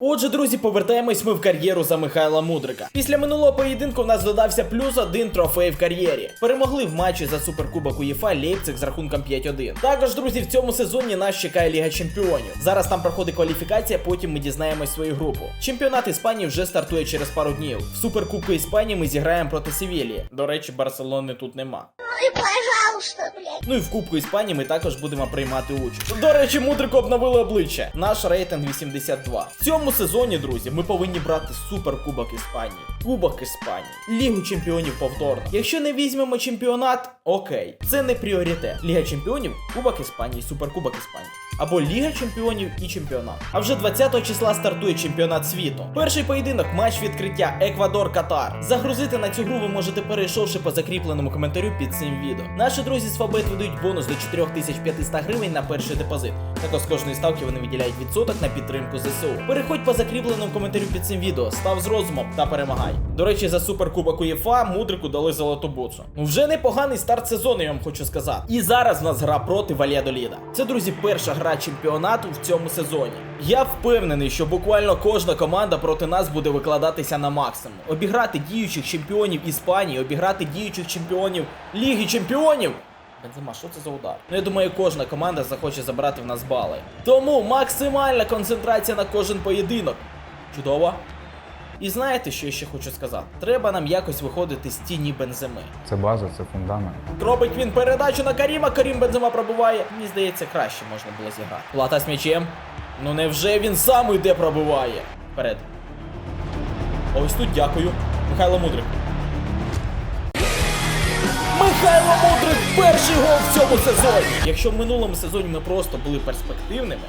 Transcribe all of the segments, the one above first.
Отже, друзі, повертаємось ми в кар'єру за Михайла Мудрика. Після минулого поєдинку в нас додався плюс один трофей в кар'єрі. Перемогли в матчі за суперкубок УЄФА Лейпциг з рахунком 5-1. Також, друзі, в цьому сезоні нас чекає Ліга Чемпіонів. Зараз там проходить кваліфікація, потім ми дізнаємось свою групу. Чемпіонат Іспанії вже стартує через пару днів. В суперкубку Іспанії ми зіграємо проти Севілії. До речі, Барселони тут нема. Ну и блядь. Ну і в Кубку Іспанії ми також будемо приймати участь. До речі, мудрику обновили обличчя. Наш рейтинг 82. В цьому сезоні, друзі, ми повинні брати суперкубок Іспанії, Кубок Іспанії, Лігу Чемпіонів повторно. Якщо не візьмемо чемпіонат, окей, це не пріоритет. Ліга Чемпіонів, Кубок Іспанії, Суперкубок Іспанії. Або Ліга Чемпіонів і чемпіонат. А вже 20 числа стартує чемпіонат світу. Перший поєдинок, матч відкриття Еквадор-Катар. Загрузити на цю гру ви можете перейшовши по закріпленому коментарю під цим відео. Наші друзі з Фабет видають бонус до 4500 гривень на перший депозит. Також з кожної ставки вони виділяють відсоток на підтримку ЗСУ. Переходь по закріпленому коментарю під цим відео, став з розумом та перемагай. До речі, за суперкубок УЄФА мудрику дали золоту буцу. Вже непоганий старт сезону, я вам хочу сказати. І зараз в нас гра проти Вальядоліда. Це, друзі, перша гра чемпіонату в цьому сезоні. Я впевнений, що буквально кожна команда проти нас буде викладатися на максимум. Обіграти діючих чемпіонів Іспанії, обіграти діючих чемпіонів Ліги Чемпіонів. Бензема, що це за удар? Ну я думаю, кожна команда захоче забрати в нас бали. Тому максимальна концентрація на кожен поєдинок. Чудово. І знаєте, що я ще хочу сказати? Треба нам якось виходити з тіні бенземи. Це база, це фундамент. Робить він передачу на Каріма, Карім Бензема пробиває. Мені здається, краще можна було зіграти. Плата з м'ячем. Ну невже він сам йде пробиває? Вперед. Ось тут дякую. Михайло Мудрик. Михайло Мудрик перший гол в цьому сезоні. Якщо в минулому сезоні ми просто були перспективними,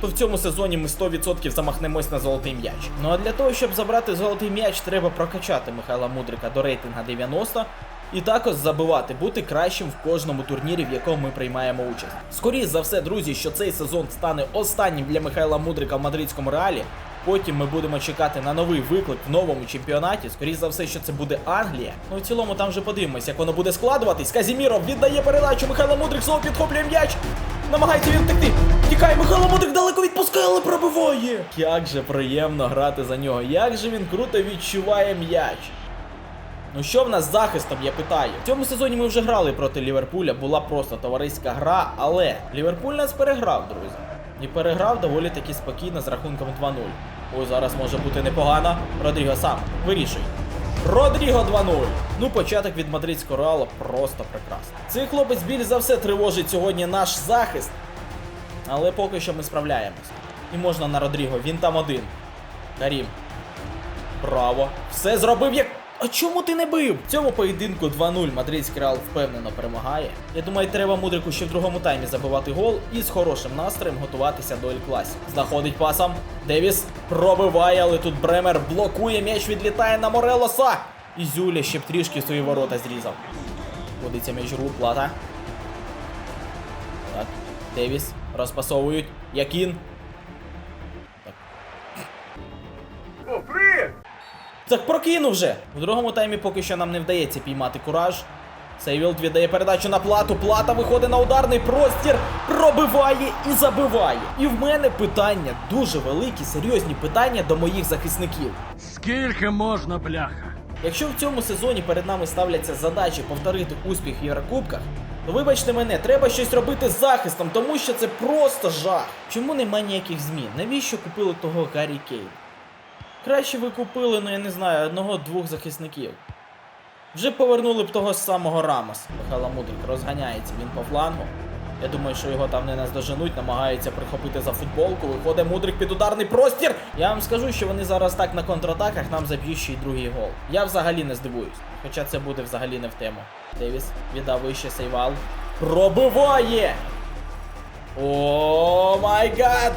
то в цьому сезоні ми 100% замахнемось на золотий м'яч. Ну а для того, щоб забрати золотий м'яч, треба прокачати Михайла Мудрика до рейтинга 90 і також забивати, бути кращим в кожному турнірі, в якому ми приймаємо участь. Скоріше за все, друзі, що цей сезон стане останнім для Михайла Мудрика в мадридському реалі. Потім ми будемо чекати на новий виклик в новому чемпіонаті. Скоріше за все, що це буде Англія. Ну в цілому там вже подивимось, як воно буде складуватись. Казіміров віддає передачу. Михайло Мудрик знову підхоплює м'яч. Намагається він втекти. Тікає, Михайло Мудрик далеко відпускає, але пробиває. Як же приємно грати за нього. Як же він круто відчуває м'яч. Ну що в нас з захистом, я питаю. В цьому сезоні ми вже грали проти Ліверпуля, була просто товариська гра, але Ліверпуль нас переграв, друзі. І переграв доволі таки спокійно з рахунком 2-0. Ой, зараз може бути непогано. Родріго сам, вирішуй. Родріго 2-0. Ну, початок від мадридського реалу просто прекрасний. Цей хлопець більш за все тривожить сьогодні наш захист. Але поки що ми справляємось. І можна на Родріго, він там один. Карім. Браво. Все зробив як. А чому ти не бив? В цьому поєдинку 2-0 мадридський реал впевнено перемагає. Я думаю, треба мудрику ще в другому таймі забивати гол і з хорошим настроєм готуватися до Ель-Класі. Знаходить пасом. Девіс пробиває, але тут Бремер блокує, м'яч відлітає на Морелоса. І Зюля ще б трішки свої ворота зрізав. Ходиться м'яч рук, плата. Так, Девіс розпасовують. Якін. Так прокинув вже! В другому таймі поки що нам не вдається піймати кураж. Сейвілд віддає передачу на плату. Плата виходить на ударний простір, пробиває і забиває. І в мене питання дуже великі, серйозні питання до моїх захисників. Скільки можна, бляха? Якщо в цьому сезоні перед нами ставляться задачі повторити успіх в Єврокубках, то вибачте мене, треба щось робити з захистом, тому що це просто жах. Чому немає ніяких змін? Навіщо купили того Гаррі Кейн? Краще ви купили, ну я не знаю, одного-двох захисників. Вже повернули б того ж самого Рамоса. Михайло Мудрик розганяється він по флангу. Я думаю, що його там не наздоженуть, намагаються прихопити за футболку. Виходить Мудрик під ударний простір. Я вам скажу, що вони зараз так на контратаках нам заб'ють ще й другий гол. Я взагалі не здивуюсь. Хоча це буде взагалі не в тему. Девіс віддав вище сейвал. Пробиває! О май гад!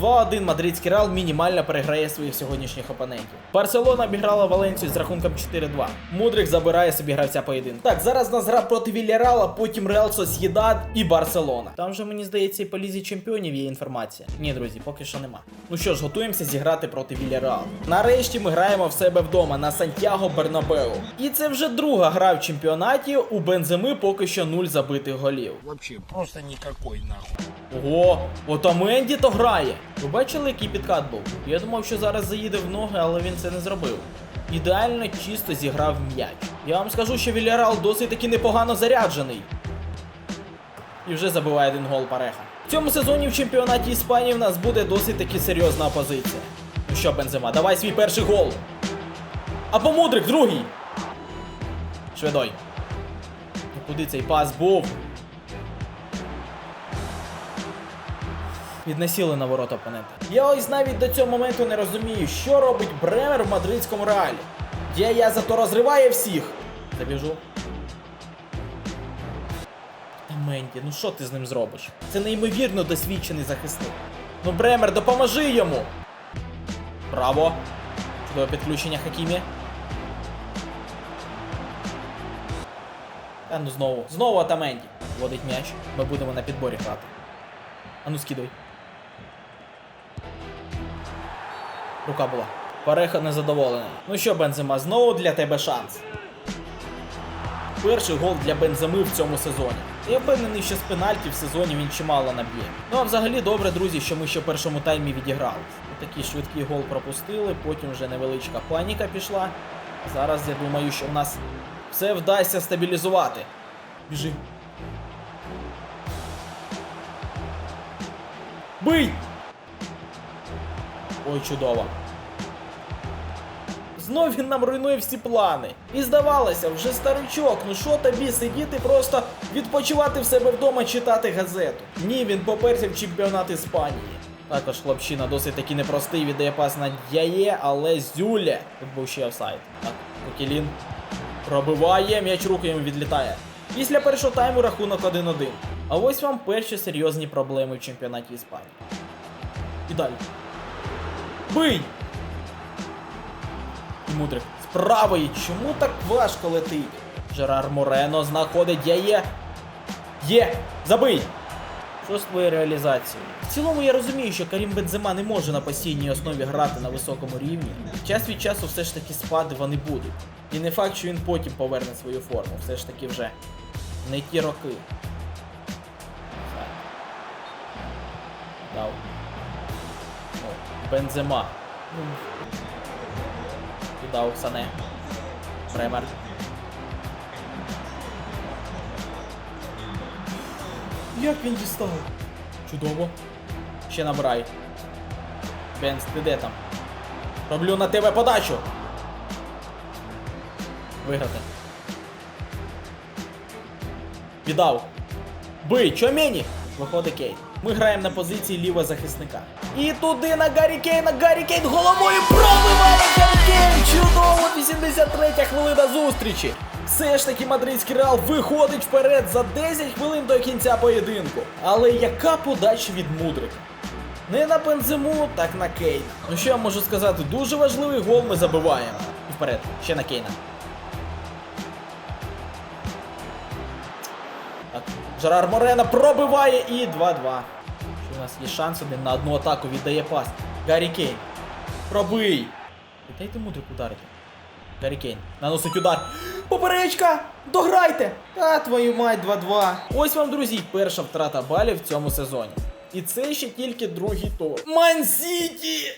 2-1 мадридський Реал мінімально переграє своїх сьогоднішніх опонентів. Барселона обіграла Валенцію з рахунком 4-2. Мудрик забирає собі гравця поєдинку. Так, зараз нас гра проти Вільяреала, потім Реал Сосєдад і Барселона. Там же мені здається і по лізі чемпіонів є інформація. Ні, друзі, поки що нема. Ну що ж, готуємося зіграти проти Вільяреала. Нарешті ми граємо в себе вдома на Сантьяго Бернабеу. І це вже друга гра в чемпіонаті. У Бенземи поки що нуль забитих голів. Вообще просто никакой нахуй. Ого, Отаменді то грає. Ви бачили, який підкат був? Я думав, що зараз заїде в ноги, але він це не зробив. Ідеально чисто зіграв м'яч. Я вам скажу, що Вільярал досить таки непогано заряджений. І вже забиває один гол Пареха. В цьому сезоні в чемпіонаті Іспанії в нас буде досить таки серйозна опозиція. Ну що, Бензема, давай свій перший гол. Або Мудрик, другий. Шведой. Ну куди цей пас був? Віднесіли на ворота опонента. Я ось навіть до цього моменту не розумію, що робить Бремер в мадридському реалі. Де я зато розриває всіх. Забіжу. Та Менді, ну що ти з ним зробиш? Це неймовірно досвідчений захисник. Ну, Бремер, допоможи йому! Браво! Чудове підключення Хакімі. Та ну знову. Знову Атаменді. Водить м'яч. Ми будемо на підборі грати. Ану скидуй. Рука була. Пареха незадоволений. Ну що, Бензема, знову для тебе шанс. Перший гол для Бенземи в цьому сезоні. Я впевнений, що з пенальті в сезоні він чимало наб'є. Ну а взагалі добре, друзі, що ми ще в першому таймі відіграли. Такий швидкий гол пропустили, потім вже невеличка паніка пішла. Зараз я думаю, що в нас все вдасться стабілізувати. Біжи. Бий! Ой, чудово. Знов він нам руйнує всі плани. І здавалося, вже старичок, ну що тобі сидіти, просто відпочивати в себе вдома, читати газету. Ні, він поперся в чемпіонат Іспанії. Також хлопчина досить таки непростий, віддає пас на Дяє, але Зюля. Тут ще офсайд. Так, Кокілін пробиває, м'яч руки йому відлітає. Після першого тайму рахунок 1-1. А ось вам перші серйозні проблеми в чемпіонаті Іспанії. І далі. Бий! І Мудрик з. Чому так важко летить? Жерар Морено знаходить яє. Є! Забий! Що з твоєю реалізацією? В цілому я розумію, що Карім Бензема не може на постійній основі грати на високому рівні. Час від часу все ж таки спади вони будуть. І не факт, що він потім поверне свою форму. Все ж таки вже не ті роки. Дав. Бензема. Ну, Віддав Сане. Бремер. Як він дістав? Чудово. Ще набирай. Бенз, ти де там? Роблю на тебе подачу. Виграти. Віддав. Бий, Чомені! Виходить Кейн. Ми граємо на позиції лівого захисника. І туди на Гаррі Кейна, Гаррі Кейн головою пробиває Гаррі Кейн! Чудово! 83 хвилина зустрічі! Все ж таки мадридський реал виходить вперед за 10 хвилин до кінця поєдинку. Але яка подача від Мудрика? Не на Бензему, так на Кейна. Ну що я можу сказати, дуже важливий гол ми забиваємо. І вперед, ще на Кейна. Так, Жерар Морено пробиває і 2-2. У нас є шанс один на одну атаку, віддає пас. Гаррі Кейн. Пробий! Дайте мудрик ударити. Гаррі Кейн. Наносить удар. Поперечка! Дограйте! Та твою мать 2-2. Ось вам, друзі, перша втрата балів в цьому сезоні. І це ще тільки другий тур. Ман-Сіті!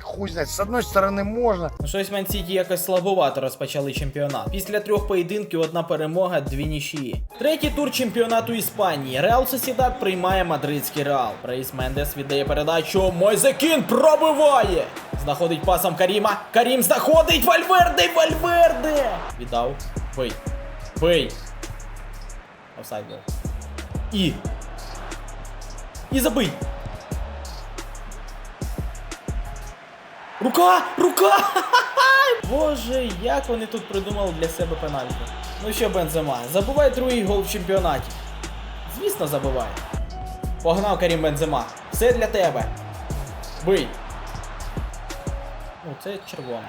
Хуй знает, с одной стороны можно, Ну, Щось Ман-Сіті якось слабовато розпочали чемпіонат. Після трьох поєдинків одна перемога, дві нічиї. Третій тур чемпіонату Іспанії. Реал Сосідат приймає мадридський Реал. Рейс Мендес віддає передачу. Мойзекін пробиває! Знаходить пасом Каріма. Карім знаходить Вальверде! Вальверде! Віддав. Бий. Бий. Офсайд. І. І забий. Рука! Рука! Боже, як вони тут придумали для себе пенальті. Ну що, Бензема, забувай другий гол в чемпіонаті. Звісно, забувай. Погнав Карім Бензема. Все для тебе. Бий. Ну, це червоне.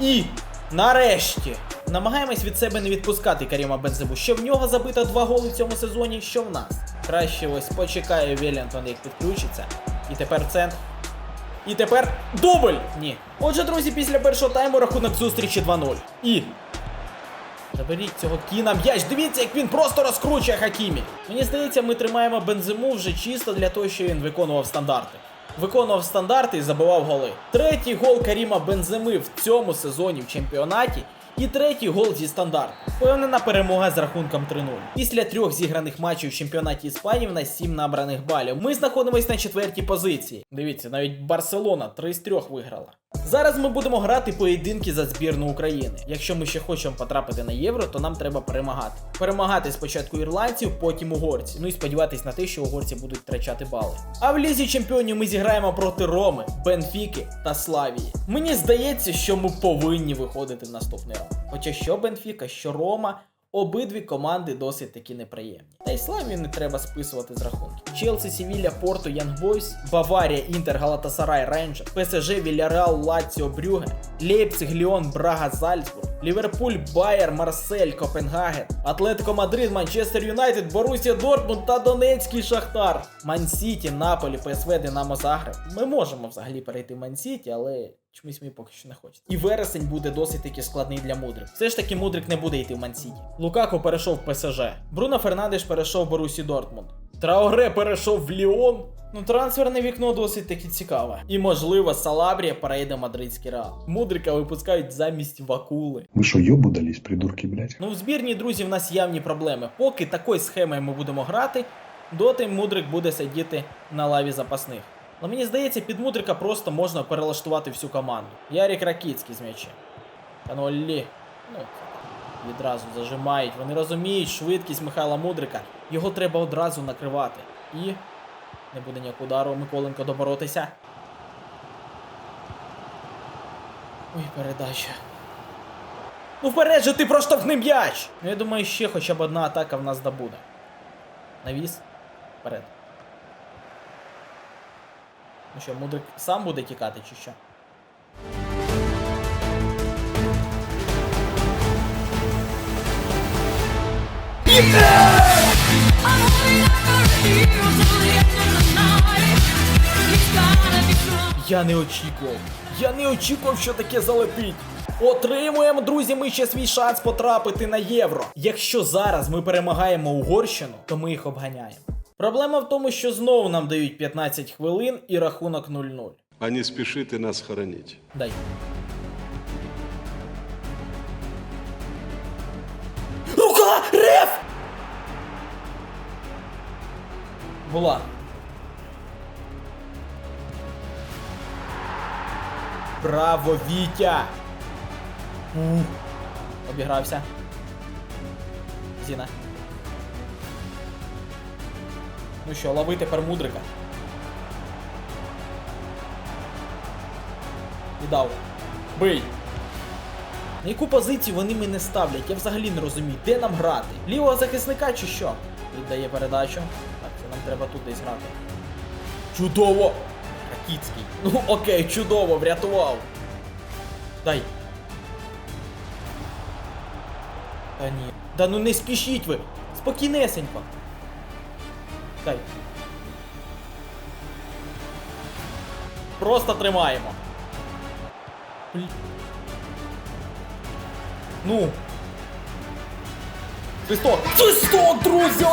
І нарешті намагаємось від себе не відпускати Каріма Бензему. Що в нього забито два голи в цьому сезоні, що в нас. Краще ось почекає Велінтон, як підключиться. І тепер центр. І тепер дубль! Ні. Отже, друзі, після першого тайму рахунок зустрічі 2-0. І. Заберіть цього кіна м'яч. Дивіться, як він просто розкручує Хакімі. Мені здається, ми тримаємо бензиму вже чисто для того, що він виконував стандарти. Виконував стандарти і забивав голи. Третій гол Каріма Бенземи в цьому сезоні в чемпіонаті. І третій гол зі стандарт. Впевнена перемога з рахунком 3-0. Після трьох зіграних матчів в чемпіонаті Іспанії в нас 7 набраних балів. Ми знаходимося на четвертій позиції. Дивіться, навіть Барселона 3 з 3 виграла. Зараз ми будемо грати поєдинки за збірну України. Якщо ми ще хочемо потрапити на євро, то нам треба перемагати. Перемагати спочатку ірландців, потім угорців. Ну і сподіватись на те, що угорці будуть втрачати бали. А в лізі чемпіонів ми зіграємо проти Роми, Бенфіки та Славії. Мені здається, що ми повинні виходити в наступний раунд. Хоча що Бенфіка, що Рома. Обидві команди досить таки неприємні. Та й славі не треба списувати з рахунків. Челсі, Сівілля, Порту, Янгбойс, Баварія, Інтер, Галатасарай, Рейнджер, ПСЖ, Вільяреал, Лаціо, Брюге, Лейпциг, Ліон, Брага, Зальцбург, Ліверпуль, Байер, Марсель, Копенгаген, Атлетико Мадрид, Манчестер Юнайтед, Борусія Дортмунд та Донецький Шахтар, Мансіті, Наполі, ПСВ, Динамо Загреб. Ми можемо взагалі перейти в Мансіті, але чомусь мені поки що не хочеться. І вересень буде досить таки складний для Мудрик. Все ж таки Мудрик не буде йти в Мансіті. Лукако перейшов в ПСЖ. Бруно Фернандеш перейшов в Борусі Дортмунд. Траоре перейшов в Ліон. Ну, трансферне вікно досить таки цікаве. І можливо, Салабрія перейде мадридський реал. Мудрика випускають замість Вакули. Вы что, ёбу дались, придурки, блядь? Ну, в збірні, друзі, в нас явні проблеми. Поки такою схемою ми будемо грати, доти Мудрик буде сидіти на лаві запасних. Але мені здається, під Мудрика просто можна перелаштувати всю команду. Ярік Ракіцький з м'ячем. Канолі. Ну, відразу зажимають. Вони розуміють швидкість Михайла Мудрика. Його треба одразу накривати. І не буде ніякого удару Миколенко доборотися. Ой, передача. Ну вперед же ти проштовхни м'яч! Ну я думаю, ще хоча б одна атака в нас добуде. Навіс. Вперед. Ну що, Мудрик сам буде тікати чи що? Я не очікував. Я не очікував, що таке залетить. Отримуємо, друзі, ми ще свій шанс потрапити на євро. Якщо зараз ми перемагаємо Угорщину, то ми їх обганяємо. Проблема в тому, що знову нам дають 15 хвилин і рахунок 0-0. а не спешите нас хоронить. Дай. Рука! Реф! Була. Браво, Вітя! Обігрався. Зіна. Ну що, лови тепер мудрика. І дав. Бий. На яку позицію вони мене ставлять? Я взагалі не розумію, де нам грати? Лівого захисника чи що? Віддає передачу. Нам треба тут десь грати. Чудово! Ракіцький. Ну окей, чудово, врятував. Дай. Та ні. Да ну не спішіть ви! Спокійнесенько. Дай. Просто тримаємо. Ну. Свисток! Свисток, друзі!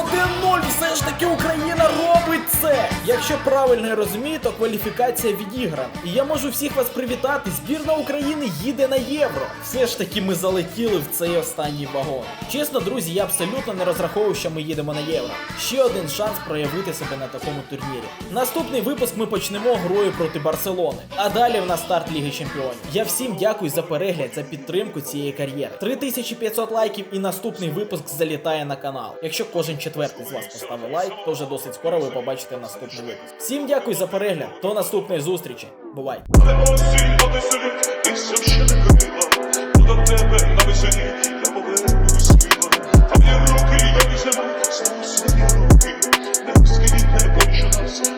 1-0! Все ж таки Україна робить це! Якщо правильно я розумію, то кваліфікація відіграна. І я можу всіх вас привітати. Збірна України їде на євро. Все ж таки ми залетіли в цей останній вагон. Чесно, друзі, я абсолютно не розраховував, що ми їдемо на євро. Ще один шанс проявити себе на такому турнірі. Наступний випуск ми почнемо грою проти Барселони. А далі в нас старт Ліги Чемпіонів. Я всім дякую за перегляд, за підтримку цієї кар'єри. 3500 лайків і наступний випуск залітає на канал. Якщо кожен четвертий з вас поставив лайк, то вже досить скоро ви побачите наступний випуск. Всім дякую за перегляд. До наступної зустрічі. Бувай! До тебе на висоті